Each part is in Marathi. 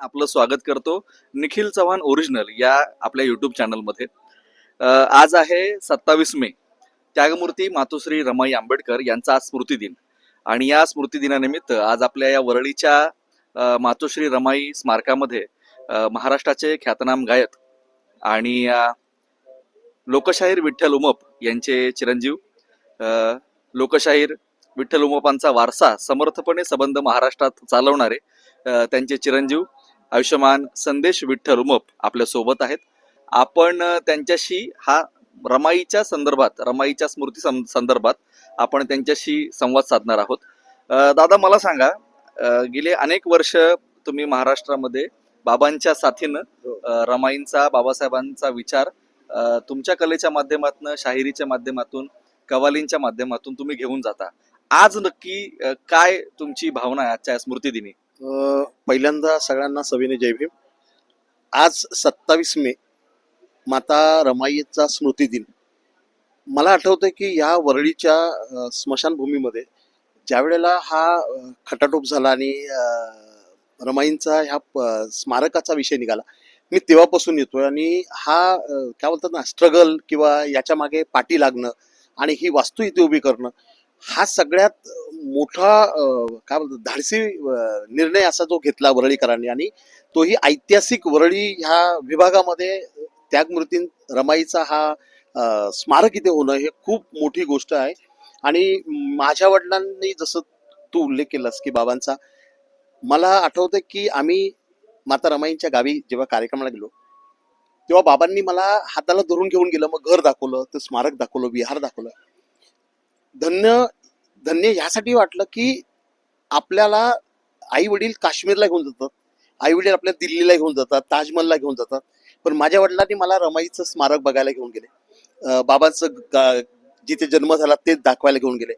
आपलं स्वागत करतो. निखिल चव्हाण ओरिजिनल या आपल्या युट्यूब चॅनलमध्ये आज आहे सत्तावीस मे. त्यागमूर्ती मातोश्री रमाई आंबेडकर यांचा आज स्मृतिदिन आणि या स्मृतिदिनानिमित्त आज आपल्या या वरळीच्या मातोश्री रमाई स्मारकामध्ये महाराष्ट्राचे ख्यातनाम गायक आणि लोकशाहीर विठ्ठल उमप यांचे चिरंजीव लोकशाहीर विठ्ठल उमपांचा वारसा समर्थपणे संबंध महाराष्ट्रात चालवणारे त्यांचे चिरंजीव आयुष्यमान संदेश विठ्ठल उमप आपल्यासोबत आहेत. आपण त्यांच्याशी हा रमाईच्या संदर्भात रमाईच्या स्मृती संदर्भात आपण त्यांच्याशी संवाद साधणार आहोत. दादा मला सांगा गेले अनेक वर्ष तुम्ही महाराष्ट्रामध्ये बाबांच्या साथीनं अ, रमाईंचा बाबासाहेबांचा विचार तुमच्या कलेच्या माध्यमातून शाहिरीच्या माध्यमातून कवालींच्या माध्यमातून तुम्ही घेऊन जाता. आज नक्की काय तुमची भावना आहे आजच्या स्मृतिदिनी? पहिल्यांदा सगळ्यांना सविने जय भीम. आज सत्तावीस मे माता रमाईचा स्मृती दिन. मला आठवतं की या वरळीच्या स्मशानभूमीमध्ये ज्या वेळेला हा खटाटोप झाला आणि रमाईंचा ह्या प- स्मारकाचा विषय निघाला मी तेव्हापासून येतोय आणि हा काय बोलतात ना स्ट्रगल किंवा याच्या मागे पाठी लागणं आणि ही वास्तू इथे उभी करणं हा सगळ्यात मोठा काय बोलतात धाडसी निर्णय असा जो घेतला वरळीकरांनी आणि तोही ऐतिहासिक वरळी ह्या विभागामध्ये त्यागमूर्ती रमाईचा हा स्मारक इथे होणं हे खूप मोठी गोष्ट आहे. आणि माझ्या वडिलांनी जसं तू उल्लेख केलास की बाबांचा मला आठवतं की आम्ही माता रमाईंच्या गावी जेव्हा कार्यक्रमाला गेलो तेव्हा बाबांनी मला हाताला धरून घेऊन गेलं मग घर दाखवलं ते स्मारक दाखवलं विहार दाखवलं. धन्य धन्य ह्यासाठी वाटलं की आपल्याला आई वडील काश्मीरला घेऊन जातात. आई वडील आपल्या दिल्लीला घेऊन जातात ताजमहलला घेऊन जातात. पण माझ्या वडिलांनी मला रमाईचं स्मारक बघायला घेऊन गेले. बाबांचं जिथे जन्म झाला तेच दाखवायला घेऊन गेले.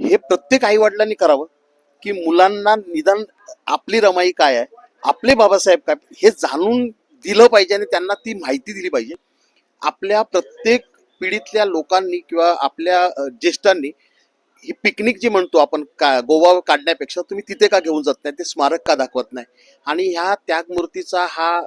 हे प्रत्येक आई वडिलांनी करावं की मुलांना निदान आपली रमाई काय आहे आपले बाबासाहेब काय हे जाणून दिलं पाहिजे आणि त्यांना ती माहिती दिली पाहिजे. आपल्या प्रत्येक पिढीतल्या लोकांनी किंवा आपल्या ज्येष्ठांनी ही पिकनिक जी म्हणतो आपण का गोवा काढण्यापेक्षा तुम्ही तिथे का घेऊन जात नाही ते स्मारक का दाखवत नाही? आणि ह्या त्यागमूर्तीचा हा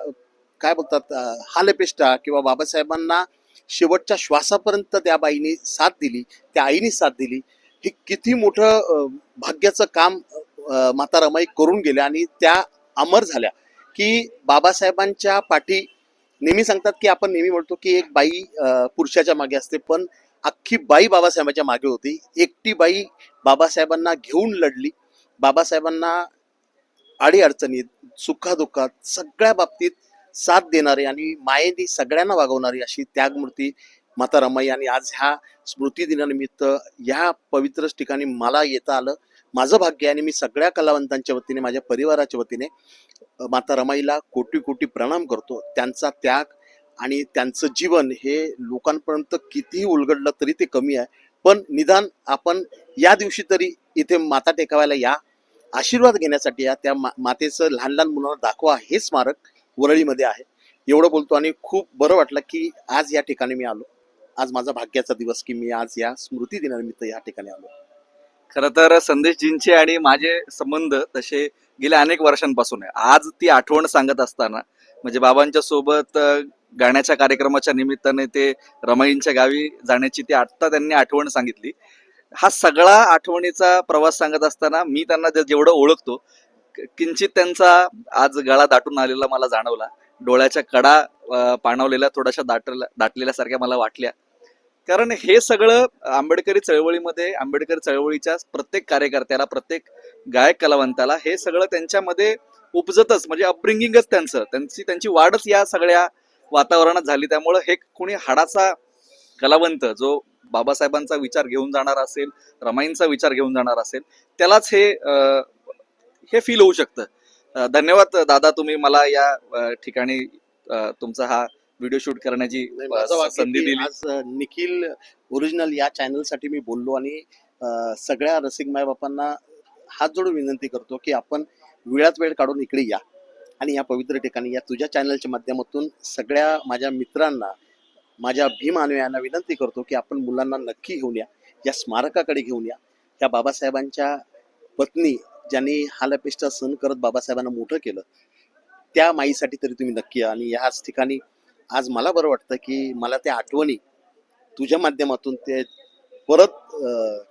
काय बोलतात अं, हालपेष्टा किंवा बाबासाहेबांना शेवटच्या श्वासापर्यंत त्या बाईने साथ दिली त्या आईनी साथ दिली हे किती मोठं भाग्याचं काम माता रमाई करून गेल्या आणि त्या अमर झाल्या की बाबासाहेबांच्या पाठी नेहमी सांगतात की आपण नेहमी म्हणतो की एक बाई पुरुषाच्या मागे असते पण अख्खी बाई बाबासाहेबांच्या मागे होती. एकटी बाई बाबासाहेबांना घेऊन लढली. बाबासाहेबांना अडीअडचणीत सुखादुःखात सगळ्या बाबतीत साथ देणारी आणि मायेने सगळ्यांना वागवणारी अशी त्यागमूर्ती माता रमाई आणि आज ह्या स्मृती दिनानिमित्त या पवित्र ठिकाणी मला येता आलं. माझं भाग्य आहे आणि मी सगळ्या कलावंतांच्या वतीने माझ्या परिवाराच्या वतीने माता रमाईला कोटी कोटी प्रणाम करतो. त्यांचा त्याग आणि त्यांचं जीवन हे लोकांपर्यंत कितीही उलगडलं तरी ते कमी आहे. पण निदान आपण या दिवशी तरी इथे माता टेकावायला या. आशीर्वाद घेण्यासाठी या. त्या मा- मातेचं लहान लहान मुलांना दाखवा. हे स्मारक वरळीमध्ये आहे. एवढं बोलतो आणि खूप बरं वाटलं की आज या ठिकाणी मी आलो. आज माझा भाग्याचा दिवस की मी आज या स्मृती दिनानिमित्त या ठिकाणी आलो. खर तर संदेशजींचे आणि माझे संबंध तसे गेल्या अनेक वर्षांपासून आहे. आज ती आठवण सांगत असताना म्हणजे बाबांच्या सोबत गाण्याच्या कार्यक्रमाच्या निमित्ताने ते रमाईंच्या गावी जाण्याची ती आत्ता त्यांनी आठवण सांगितली. हा सगळा आठवणीचा प्रवास सांगत असताना मी त्यांना जेवढं ओळखतो किंचित त्यांचा आज गळा दाटून आलेला मला जाणवला. डोळ्याच्या कडा अ, पाणवलेल्या थोड्याशा दाटल्या दाटलेल्यासारख्या मला वाटल्या. कारण हे सगळं आंबेडकरी चळवळीमध्ये आंबेडकर चळवळीच्या प्रत्येक कार्यकर्त्याला प्रत्येक गायक कलावंताला हे सगळं त्यांच्यामध्ये उपजतच म्हणजे अपब्रिंगिंगच त्यांचं. त्यांची त्यांची वाढच या सगळ्या वातावरणात झाली. त्यामुळं हे कुणी हाडाचा कलावंत जो बाबासाहेबांचा विचार घेऊन जाणार असेल रमाईंचा विचार घेऊन जाणार असेल त्यालाच हे हे फील होऊ शकतं. धन्यवाद दादा तुम्ही मला या ठिकाणी तुमचा हा व्हिडिओ शूट करण्याची संधी दिली. आज निखिल ओरिजिनल या चॅनलसाठी मी बोललो आणि सगळ्या रसिक मायबापांना हात जोडून विनंती करतो की आपण वेळात वेळ काढून इकडे या आणि या पवित्र ठिकाणी या तुझ्या चॅनलच्या माध्यमातून सगळ्या माझ्या मित्रांना माझ्या भीम अन्वयांना विनंती करतो की आपण मुलांना नक्की घेऊन या या स्मारकाकडे घेऊन या. या बाबासाहेबांच्या पत्नी ज्यांनी हालपेष्टा सहन करत बाबासाहेबांना मोठं केलं त्या माईसाठी तरी तुम्ही नक्की या आणि ह्याच ठिकाणी आज मला बरं वाटतं की मला त्या आठवणी तुझ्या माध्यमातून ते परत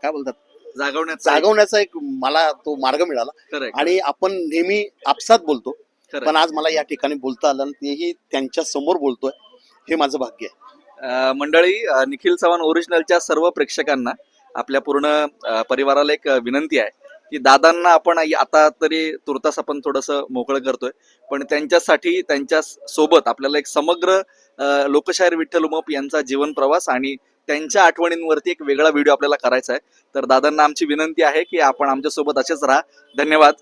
काय बोलतात? जागवण्याचा जागवण्याचा एक मला तो मार्ग मिळाला. आणि आपण नेहमी आपसात बोलतो. पण आज मला या ठिकाणी बोलता आलं आणि तेही त्यांच्यासमोर बोलतोय हे माझं भाग्य आहे. मंडळी निखिल चव्हाण ओरिजिनलच्या सर्व प्रेक्षकांना आपल्या पूर्ण परिवाराला एक विनंती आहे. की दादांना आपण आता तरी तुर्तास आपण थोडंसं मोकळं करतोय. पण त्यांच्यासाठी त्यांच्यासोबत आपल्याला एक समग्र लोकशाहीर विठ्ठल उमप यांचा जीवन प्रवास आणि त्यांच्या आठवणींवरती एक वेगळा व्हिडिओ आपल्याला करायचा आहे. तर दादांना आमची विनंती आहे की आपण आमच्यासोबत असेच राहा. धन्यवाद.